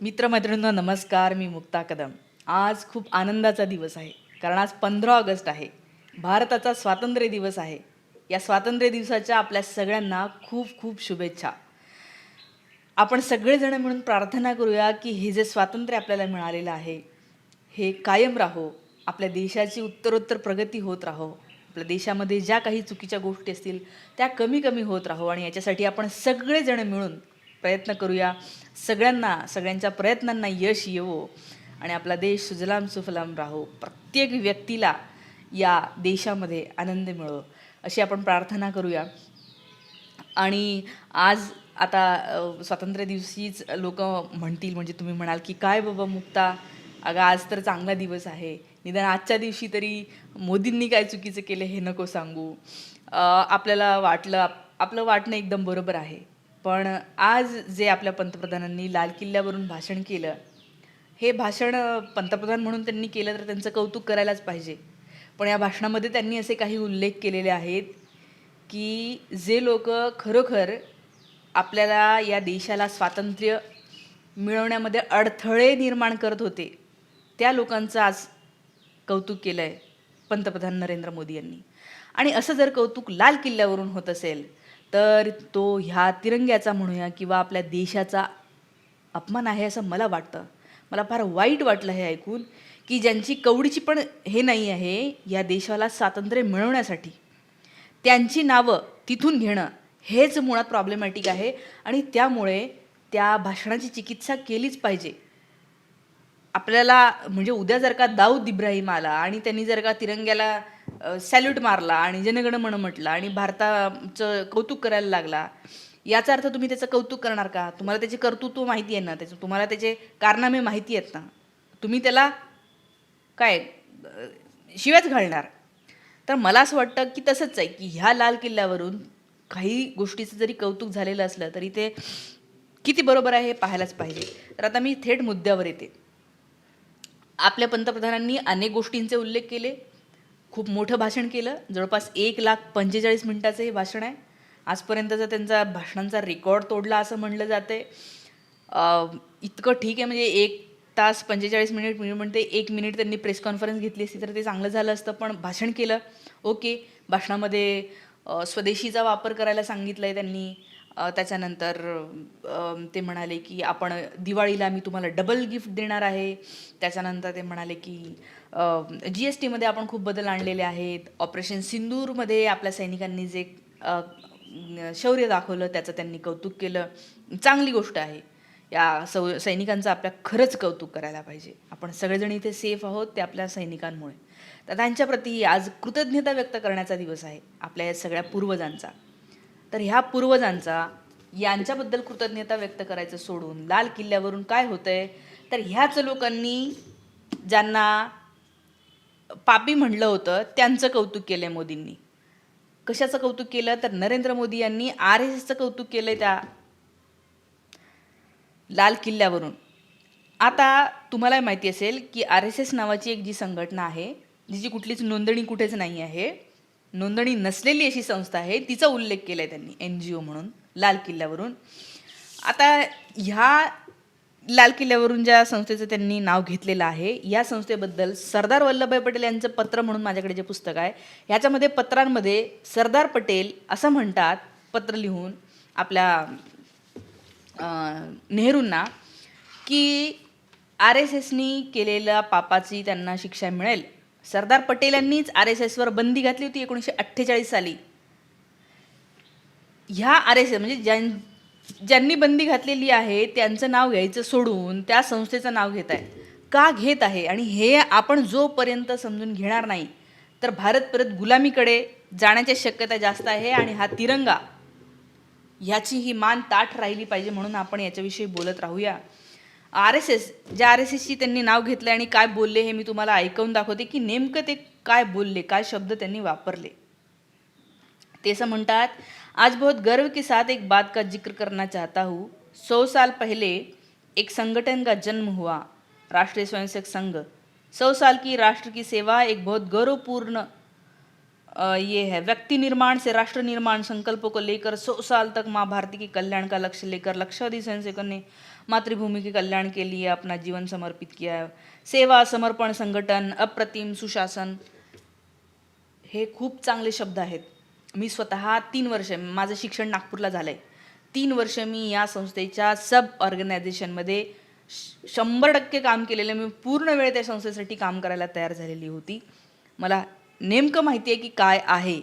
मित्रमैत्रिणींना नमस्कार मी मुक्ता कदम. आज खूप आनंदाचा दिवस आहे कारण आज पंधरा ऑगस्ट आहे. भारताचा स्वातंत्र्य दिवस आहे. या स्वातंत्र्य दिवसाच्या आपल्या सगळ्यांना खूप खूप शुभेच्छा. आपण सगळेजण मिळून प्रार्थना करूया की हे जे स्वातंत्र्य आपल्याला मिळालेलं आहे हे कायम राहो. आपल्या देशाची उत्तरोत्तर प्रगती होत राहो. आपल्या देशामध्ये ज्या काही चुकीच्या गोष्टी असतील त्या कमी कमी होत राहो. आणि याच्यासाठी आपण सगळेजण मिळून प्रयत्न करूया. सगळ्यांना सगळ्यांच्या प्रयत्नांना यश येवो आणि आपला देश सुजलाम सुफलाम राहो. प्रत्येक व्यक्तीला या देशामध्ये आनंद मिळो. अशी आपण प्रार्थना करूया. आणि आज आता स्वातंत्र्य दिवशीच लोक म्हणतील म्हणजे तुम्ही म्हणाल की काय बाबा मुक्ता? अगं आज तर चांगला दिवस आहे. निदान आजच्या दिवशी तरी मोदींनी काय चुकीचं केलं हे नको सांगू. आपल्याला वाटलं आपलं वाटणं एकदम बरोबर आहे. पण आज जे आपल्या पंतप्रधानांनी लाल किल्ल्यावरून भाषण केलं हे भाषण पंतप्रधान म्हणून त्यांनी केलं तर त्यांचं कौतुक करायलाच पाहिजे. पण या भाषणामध्ये त्यांनी असे काही उल्लेख केलेले आहेत की जे लोक खरोखर आपल्याला या देशाला स्वातंत्र्य मिळवण्यामध्ये अडथळे निर्माण करत होते त्या लोकांचं आज कौतुक केलं आहे पंतप्रधान नरेंद्र मोदी यांनी. आणि असं जर कौतुक लाल किल्ल्यावरून होत असेल तर तो ह्या तिरंग्याचा म्हणूया किंवा आपल्या देशाचा अपमान आहे असं मला वाटतं. मला फार वाईट वाटलं हे ऐकून की ज्यांची कवडीची पण हे नाही आहे या देशाला स्वातंत्र्य मिळवण्यासाठी. त्यांची नावं तिथून घेणं हेच मुळात प्रॉब्लेमॅटिक आहे आणि त्यामुळे त्या भाषणाची चिकित्सा केलीच पाहिजे. आपल्याला म्हणजे उद्या जर का दाऊद इब्राहिम आला आणि त्यांनी जर का तिरंग्याला सॅल्यूट मारला आणि जनगण म्हण म्हटलं आणि भारताचं कौतुक करायला लागला. याचा अर्थ तुम्ही त्याचं कौतुक करणार का? तुम्हाला त्याचे कर्तृत्व माहिती आहे ना? त्याचं तुम्हाला त्याचे कारनामे माहिती आहेत ना? तुम्ही त्याला काय अ, शिव्याच घालणार. तर मला असं वाटतं की तसंच आहे की ह्या लाल किल्ल्यावरून काही गोष्टीचं जरी कौतुक झालेलं असलं तरी ते किती बरोबर आहे हे पाहायलाच पाहिजे. तर आता मी थेट मुद्द्यावर येते. आपल्या पंतप्रधानांनी अनेक गोष्टींचे उल्लेख केले. खूप मोठं भाषण केलं. जवळपास एक लाख पंचेचाळीस मिनिटाचं हे भाषण आहे. आजपर्यंतचा त्यांचा भाषणांचा रेकॉर्ड तोडला असं म्हणलं जाते इतकं ठीक आहे म्हणजे एक तास पंचेचाळीस मिनिट मी म्हणते एक मिनिट त्यांनी प्रेस कॉन्फरन्स घेतली असती तर ते चांगलं झालं असतं पण भाषण केलं. ओके भाषणामध्ये स्वदेशीचा वापर करायला सांगितलं आहे त्यांनी. त्याच्यानंतर ते म्हणाले की आपण दिवाळीला मी तुम्हाला डबल गिफ्ट देणार आहे. त्याच्यानंतर ते म्हणाले की जी एस टीमध्ये आपण खूप बदल आणलेले आहेत. ऑपरेशन सिंदूरमध्ये आपल्या सैनिकांनी जे शौर्य दाखवलं त्याचं त्यांनी कौतुक केलं. चांगली गोष्ट आहे. या सौ सैनिकांचं आपल्या खरंच कौतुक करायला पाहिजे. आपण सगळेजण इथे सेफ आहोत ते आपल्या सैनिकांमुळे. तर त्यांच्याप्रती आज कृतज्ञता व्यक्त करण्याचा दिवस आहे. आपल्या या सगळ्या पूर्वजांचा. तर ह्या पूर्वजांचा यांच्याबद्दल कृतज्ञता व्यक्त करायचं सोडून लाल किल्ल्यावरून काय होतंय? तर ह्याच लोकांनी ज्यांना पापी म्हणलं होतं त्यांचं कौतुक केलं आहे मोदींनी. कशाचं कौतुक केलं? तर नरेंद्र मोदी यांनी आर एस एसचं कौतुक केलं आहे त्या लाल किल्ल्यावरून. आता तुम्हाला माहिती असेल की आर एस एस नावाची एक जी संघटना आहे जिची कुठलीच नोंदणी कुठेच नाही आहे. नोंदणी नसलेली अशी संस्था आहे तिचा उल्लेख केला आहे त्यांनी एन जी ओ म्हणून लाल किल्ल्यावरून. आता ह्या लाल किल्ल्यावरून ज्या संस्थेचं त्यांनी नाव घेतलेलं आहे या संस्थेबद्दल सरदार वल्लभभाई पटेल यांचं पत्र म्हणून माझ्याकडे जे पुस्तक आहे ह्याच्यामध्ये पत्रांमध्ये सरदार पटेल असं म्हणतात पत्र लिहून आपल्या नेहरूंना की आर एस एसनी केलेल्या पापाची त्यांना शिक्षा मिळेल. सरदार पटेल यांनीच आर एस एसवर बंदी घातली होती एकोणीसशे अठ्ठेचाळीस साली. ह्या आर एस एस म्हणजे ज्यां ज्यांनी बंदी घातलेली आहे त्यांचं नाव घ्यायचं सोडून त्या संस्थेचं नाव घेत आहे. का घेत आहे? आणि हे आपण जोपर्यंत समजून घेणार नाही तर भारत परत गुलामीकडे जाण्याची शक्यता जास्त आहे आणि हा तिरंगा ह्याची ही मान ताठ राहिली पाहिजे म्हणून आपण याच्याविषयी बोलत राहूया. आर एस एस ज्या आर एस एसची त्यांनी नाव घेतलं आणि काय बोलले हे मी तुम्हाला ऐकवून दाखवते की नेमकं ते काय बोलले काय शब्द त्यांनी वापरले. ते असं म्हणतात आज बहुत गर्व के साथ एक बात का जिक्र करना चाहता हूँ। सौ साल पहले एक संगठन का जन्म हुआ राष्ट्रीय स्वयंसेवक संघ। सौ साल की राष्ट्र की सेवा एक बहुत गौरवपूर्ण ये है व्यक्ति निर्माण से राष्ट्र निर्माण संकल्प को लेकर सौ साल तक माँ भारती के कल्याण का लक्ष्य लेकर लक्षावधि स्वयंसेवकों ने मातृभूमि के कल्याण के लिए अपना जीवन समर्पित किया सेवा समर्पण संघटन अप्रतिम सुशासन हे खूप चांगले शब्द आहेत. मी स्वतः तीन वर्ष माझं शिक्षण नागपूरला झालं आहे तीन वर्ष मी या संस्थेच्या सब ऑर्गनायझेशनमध्ये श- शंभर टक्के काम केलेलं मी पूर्ण वेळ त्या संस्थेसाठी काम करायला तयार झालेली होती. मला नेमकं माहिती आहे की काय आहे.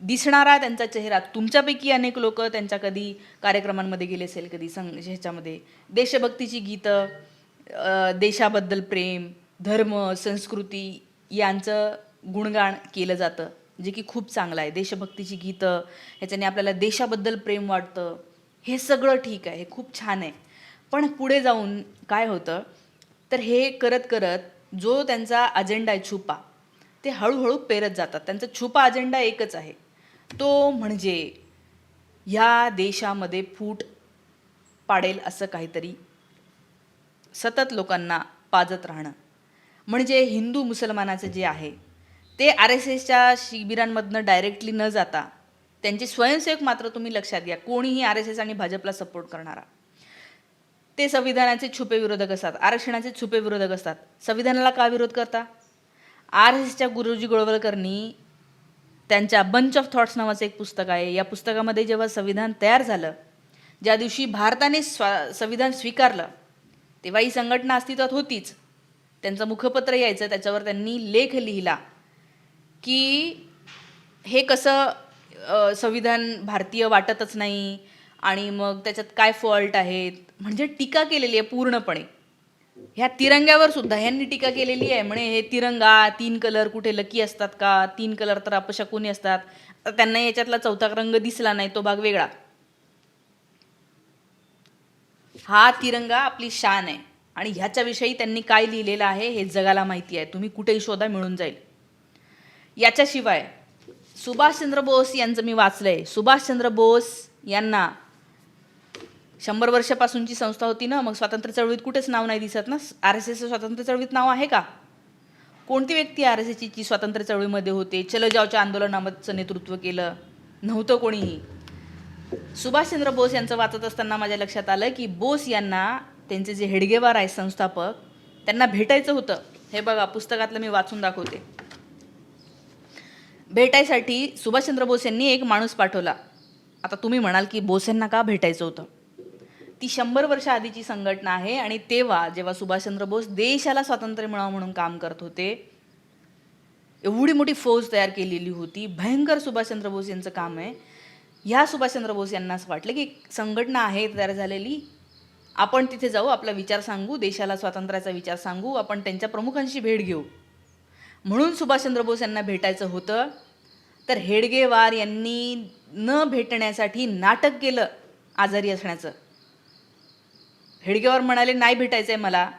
दिसणारा त्यांचा चेहरा. तुमच्यापैकी अनेक लोक त्यांच्या कधी कार्यक्रमांमध्ये गेले असेल कधी संग ह्याच्यामध्ये. देशभक्तीची गीतं देशाबद्दल प्रेम धर्म संस्कृती यांचं गुणगान केलं जातं जे की खूप चांगलं आहे. देशभक्तीची गीतं ह्याच्याने आपल्याला देशाबद्दल प्रेम वाटतं. हे सगळं ठीक आहे हे खूप छान आहे. पण पुढे जाऊन काय होतं? तर हे करत करत जो त्यांचा अजेंडा आहे छुपा ते हळूहळू पेरत जातात. त्यांचा छुपा अजेंडा एकच आहे. तो म्हणजे ह्या देशामध्ये फूट पाडेल असं काहीतरी सतत लोकांना पाजत राहणं. म्हणजे हिंदू मुसलमानाचं जे आहे ते आर एस एसच्या शिबिरांमधनं डायरेक्टली न जाता त्यांचे स्वयंसेवक मात्र तुम्ही लक्षात घ्या कोणीही आर एस एस आणि भाजपला सपोर्ट करणारा. ते संविधानाचे छुपे विरोधक असतात आरक्षणाचे छुपे विरोधक असतात. संविधानाला का विरोध करता? आर एस एसच्या गुरुजी गोळवलकरनी त्यांच्या बंच ऑफ थॉट्स नावाचं एक पुस्तक आहे. या पुस्तकामध्ये जेव्हा संविधान तयार झालं ज्या दिवशी भारताने स्वा संविधान स्वीकारलं तेव्हा ही संघटना अस्तित्वात होतीच. त्यांचं मुखपत्र यायचं त्याच्यावर त्यांनी लेख लिहिला की हे कसं संविधान भारतीय वाटतच नाही आणि मग त्याच्यात काय फॉल्ट आहेत? म्हणजे टीका केलेली आहे पूर्णपणे. ह्या तिरंग्यावर सुद्धा ह्यांनी टीका केलेली आहे. म्हणे हे तिरंगा तीन कलर कुठे लकी असतात का? तीन कलर तर अपशकुनी असतात. आता त्यांना याच्यातला चौथा रंग दिसला नाही तो भाग वेगळा. हा तिरंगा आपली शान आहे. आणि ह्याच्याविषयी त्यांनी काय लिहिलेलं आहे हे जगाला माहिती आहे. तुम्ही कुठेही शोधा मिळून जाईल. याच्याशिवाय सुभाषचंद्र बोस यांचं मी वाचलंय. सुभाषचंद्र बोस यांना शंभर वर्षापासूनची संस्था होती ना मग स्वातंत्र्य चळवळीत कुठेच नाव नाही दिसत ना? आर एस एस स्वातंत्र्य चळवळीत नाव आहे का? कोणती व्यक्ती आर एस एसची जी स्वातंत्र्य चळवळीमध्ये होते? चलजावच्या आंदोलनाचं नेतृत्व केलं. नव्हतं कोणीही. सुभाषचंद्र बोस यांचं वाचत असताना माझ्या लक्षात आलं की बोस यांना त्यांचे जे हेडगेवार आहे संस्थापक त्यांना भेटायचं होतं. हे बघा पुस्तकातलं मी वाचून दाखवते. भेटायसाठी सुभाषचंद्र बोस यांनी एक माणूस पाठवला. आता तुम्ही म्हणाल की बोस यांना का भेटायचं होतं? ती शंभर वर्ष आधीची संघटना आहे आणि तेव्हा जेव्हा सुभाषचंद्र बोस देशाला स्वातंत्र्य मिळावं म्हणून काम करत होते एवढी मोठी फौज तयार केलेली होती. भयंकर सुभाषचंद्र बोस यांचं काम आहे. ह्या सुभाषचंद्र बोस यांना असं वाटलं की संघटना आहे तयार झालेली. आपण तिथे जाऊ आपला विचार सांगू देशाला स्वातंत्र्याचा विचार सांगू आपण त्यांच्या प्रमुखांशी भेट घेऊ. म्हणून सुभाषचंद्र बोस यांना भेटायचं होतं. तर हेडगेवार यांनी न भेटण्यासाठी नाटक केलं आजारी असण्याचं. हेडगेवार म्हणाले नाही भेटायचं आहे मला.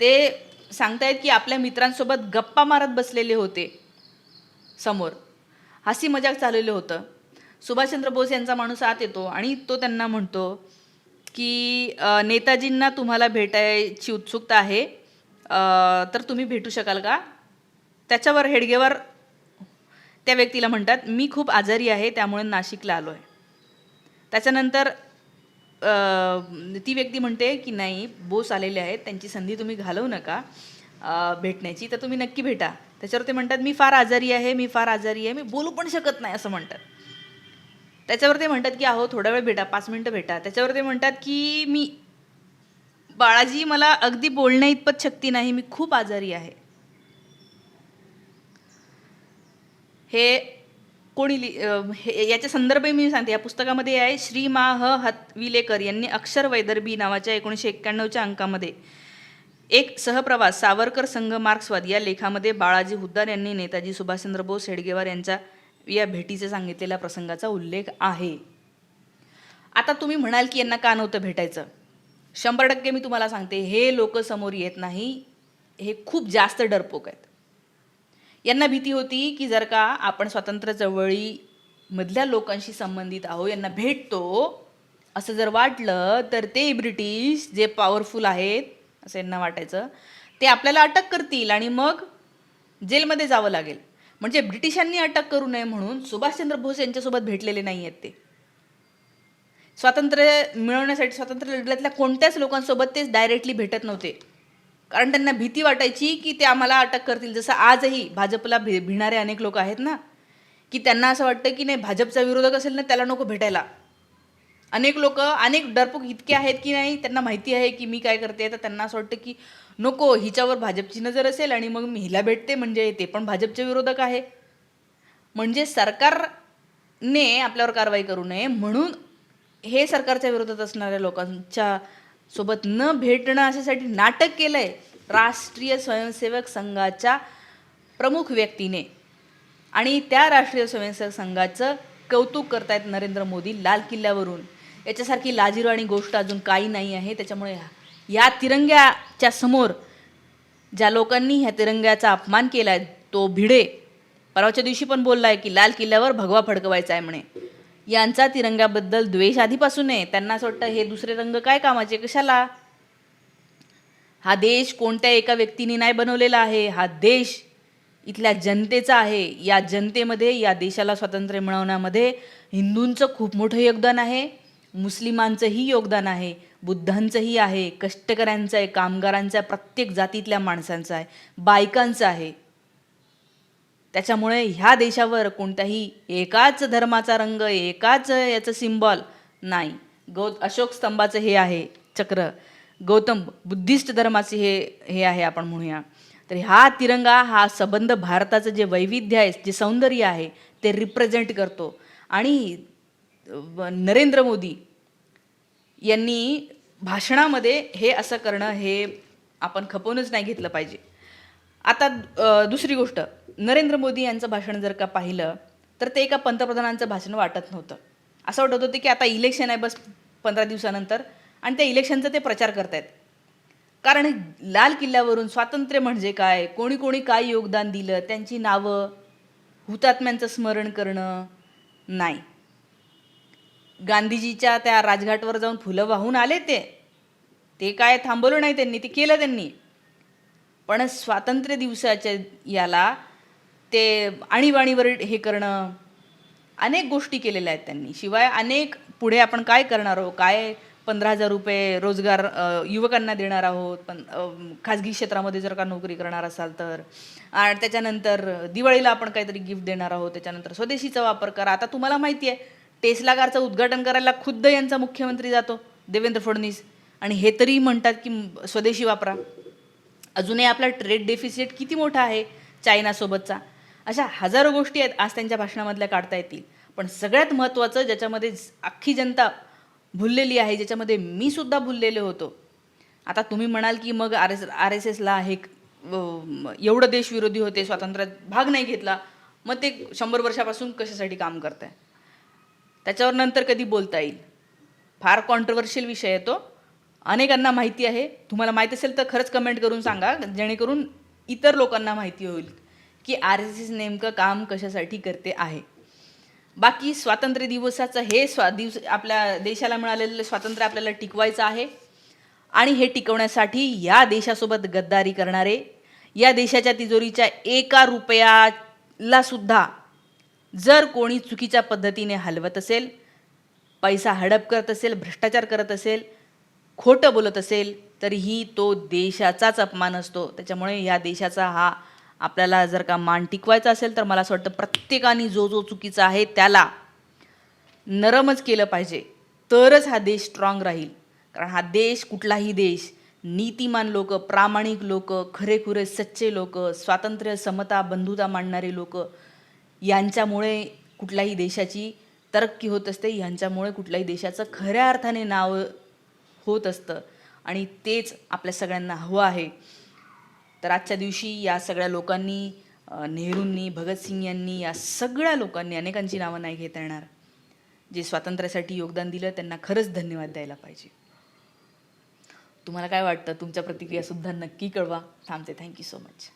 ते सांगतायत की आपल्या मित्रांसोबत गप्पा मारत बसलेले होते समोर. हसी मजाक चाललेलं होतं. सुभाषचंद्र बोस यांचा माणूस आत येतो आणि तो त्यांना म्हणतो की नेताजींना तुम्हाला भेटायची उत्सुकता आहे. तर तुम्ही भेटू शकाल का? त्याच्यावर हेडगेवर त्या व्यक्तीला म्हणतात मी खूप आजारी आहे त्यामुळे नाशिकला आलो आहे त्याच्यानंतर ती व्यक्ती म्हणते की नाही बोस आलेले आहेत त्यांची संधी तुम्ही घालवू नका भेटण्याची तर तुम्ही नक्की भेटा. त्याच्यावर ते म्हणतात मी फार आजारी आहे मी फार आजारी आहे मी बोलू पण शकत नाही असं म्हणतात. त्याच्यावर ते म्हणतात की अहो थोडा वेळ भेटा पाच मिनटं भेटा. त्याच्यावर ते म्हणतात की मी बाळाजी मला अगदी बोलण्या इतपत शक्ती नाही मी खूप आजारी आहे. हे कोणी लि हे याचे संदर्भ मी सांगते. या पुस्तकामध्ये आहे श्री मा ह हतविलेकर यांनी अक्षर वैदर्भी नावाच्या एकोणीसशे एक्क्याण्णवच्या अंकामध्ये एक सहप्रवास सावरकर संघ मार्क्सवाद या लेखामध्ये बाळाजी हुद्दार यांनी नेताजी सुभाषचंद्र बोस हेडगेवार यांच्या या भेटीचे सांगितलेल्या प्रसंगाचा उल्लेख आहे. आता तुम्ही म्हणाल की यांना का नव्हतं भेटायचं? शंभर टक्के मी तुम्हाला सांगते हे लोक समोर येत नाही. हे खूप जास्त डरपोक आहेत. यांना भीती होती की जर का आपण स्वातंत्र्य चळवळीमधल्या लोकांशी संबंधित आहो यांना भेटतो असं जर वाटलं तर ते ब्रिटिश जे पॉवरफुल आहेत असं यांना वाटायचं ते आपल्याला अटक करतील आणि मग जेलमध्ये जावं लागेल. म्हणजे ब्रिटिशांनी अटक करू नये म्हणून सुभाषचंद्र बोस यांच्यासोबत भेटलेले नाही आहेत ते. स्वातंत्र्य मिळवण्यासाठी स्वातंत्र्य लढ्यातल्या कोणत्याच लोकांसोबत ते डायरेक्टली भेटत नव्हते. कारण त्यांना भीती वाटायची की ते आम्हाला अटक करतील. जसं आजही भाजपला भि भिणारे अनेक लोक आहेत ना की त्यांना असं वाटतं की नाही भाजपचा विरोधक असेल ना त्याला नको भेटायला. अनेक लोक अनेक डरपोक इतके आहेत की नाही त्यांना माहिती आहे की मी काय करते. तर त्यांना असं वाटतं की नको हिच्यावर भाजपची नजर असेल आणि मग मी हिला भेटते म्हणजे ते पण भाजपचे विरोधक आहे. म्हणजे सरकारने आपल्यावर कारवाई करू नये. म्हणून हे सरकारच्या विरोधात असणाऱ्या लोकांच्या सोबत न भेटणं अशासाठी नाटक केलंय राष्ट्रीय स्वयंसेवक संघाच्या प्रमुख व्यक्तीने. आणि त्या राष्ट्रीय स्वयंसेवक संघाचं कौतुक करतायत नरेंद्र मोदी लाल किल्ल्यावरून. याच्यासारखी लाजिरवाणी गोष्ट अजून काही नाही आहे. त्याच्यामुळे या तिरंग्याच्या समोर ज्या लोकांनी ह्या तिरंग्याचा अपमान केला आहे तो भिडे. परवाच्या दिवशी पण बोलला आहे की लाल किल्ल्यावर भगवा फडकवायचा आहे म्हणे. यांचा तिरंग्याबद्दल द्वेष आधीपासून आहे. त्यांना असं वाटतं हे दुसरे रंग काय कामाचे? कशाला? हा देश कोणत्या एका व्यक्तीने नाही बनवलेला आहे. हा देश इथल्या जनतेचा आहे. या जनतेमध्ये या देशाला स्वातंत्र्य मिळवण्यामध्ये हिंदूंचं खूप मोठं योगदान आहे. मुस्लिमांचंही योगदान आहे. बुद्धांचंही आहे. कष्टकऱ्यांचं आहे कामगारांचं आहे प्रत्येक जातीतल्या माणसांचं आहे. बायकांचं आहे. त्याच्यामुळे ह्या देशावर कोणत्याही एकाच धर्माचा रंग एकाच याचं सिम्बॉल नाही. गौ अशोक स्तंभाचं हे आहे चक्र. गौतम बुद्धिस्ट धर्माचे हे हे आहे आपण म्हणूया. तर हा तिरंगा हा संबंध भारताचं जे वैविध्य आहे जे सौंदर्य आहे ते रिप्रेझेंट करतो. आणि नरेंद्र मोदी यांनी भाषणामध्ये हे असं करणं हे आपण खपवूनच नाही घेतलं पाहिजे. आता दुसरी गोष्ट. नरेंद्र मोदी यांचं भाषण जर का पाहिलं तर ते एका पंतप्रधानांचं भाषण वाटत नव्हतं. असं वाटत होतं की आता इलेक्शन आहे बस पंधरा दिवसानंतर आणि त्या इलेक्शनचा ते प्रचार करतायत. कारण लाल किल्ल्यावरून स्वातंत्र्य म्हणजे काय? कोणी कोणी काय योगदान दिलं? त्यांची नावं? हुतात्म्यांचं स्मरण करणं? नाही. गांधीजीच्या त्या राजघाटवर जाऊन फुलं वाहून आले ते. ते काय थांबवलं नाही त्यांनी ते केलं त्यांनी. पण स्वातंत्र्य दिवसाच्या याला ते आणीबाणीवर हे करणं अनेक गोष्टी केलेल्या आहेत त्यांनी. शिवाय अनेक पुढे आपण काय करणार आहोत? काय पंधरा हजार रुपये रोजगार युवकांना देणार आहोत? पण खाजगी क्षेत्रामध्ये जर का नोकरी करणार असाल तर? आणि त्याच्यानंतर दिवाळीला आपण काहीतरी गिफ्ट देणार आहोत? त्याच्यानंतर स्वदेशीचा वापर करा. आता तुम्हाला माहिती आहे टेस्ला कारचं उद्घाटन करायला खुद्द यांचा मुख्यमंत्री जातो देवेंद्र फडणवीस. आणि हे तरी म्हणतात की स्वदेशी वापरा. अजूनही आपला ट्रेड डेफिसिट किती मोठा आहे चायनासोबतचा? अशा हजारो गोष्टी आहेत आज त्यांच्या भाषणामधल्या काढता येतील. पण सगळ्यात महत्त्वाचं ज्याच्यामध्ये अख्खी जनता भुललेली आहे ज्याच्यामध्ये मी सुद्धा भुललेलो होतो. आता तुम्ही म्हणाल की मग आर एस आर एस एसला हे एवढं देशविरोधी होते स्वातंत्र्यात भाग नाही घेतला मग ते शंभर वर्षापासून कशासाठी काम करताय? त्याच्यावर नंतर कधी बोलता येईल? फार कॉन्ट्रवर्शियल विषय आहे तो. अनेकांना माहिती आहे. तुम्हाला माहीत असेल तर खरंच कमेंट करून सांगा जेणेकरून इतर लोकांना माहिती होईल. की आर एस एस नेमकं काम कशासाठी करते आहे. बाकी स्वातंत्र्य दिवसाचं हे स्वा दिवस आपल्या देशाला मिळालेलं स्वातंत्र्य आपल्याला टिकवायचं आहे. आणि हे टिकवण्यासाठी या देशासोबत गद्दारी करणारे या देशाच्या तिजोरीच्या एका रुपयाला सुद्धा जर कोणी चुकीच्या पद्धतीने हलवत असेल पैसा हडप करत असेल भ्रष्टाचार करत असेल खोटं बोलत असेल तरीही तो देशाचाच अपमान असतो. त्याच्यामुळे या देशाचा हा आपल्याला जर का मान टिकवायचा असेल तर मला असं वाटतं प्रत्येकाने जो जो चुकीचा आहे त्याला नरमच केलं पाहिजे. तरच हा देश स्ट्रॉंग राहील. कारण हा देश कुठलाही देश नीतिमान लोक प्रामाणिक लोक खरेखुरे सच्चे लोक स्वातंत्र्य समता बंधुता मांडणारे लोक यांच्यामुळे कुठल्याही देशाची तरक्की होत असते यांच्यामुळे कुठल्याही देशाचं खऱ्या अर्थाने नाव होत असतं. आणि तेच आपल्या सगळ्यांना हवं आहे. तर आजच्या दिवशी या सगळ्या लोकांनी नेहरूंनी भगतसिंग यांनी या सगळ्या लोकांनी अनेकांची नावं नाही घेता येणार. जे स्वातंत्र्यासाठी योगदान दिलं त्यांना खरंच धन्यवाद द्यायला पाहिजे. तुम्हाला काय वाटतं? तुमच्या प्रतिक्रियासुद्धा नक्की कळवा. थांबते. Thank you so much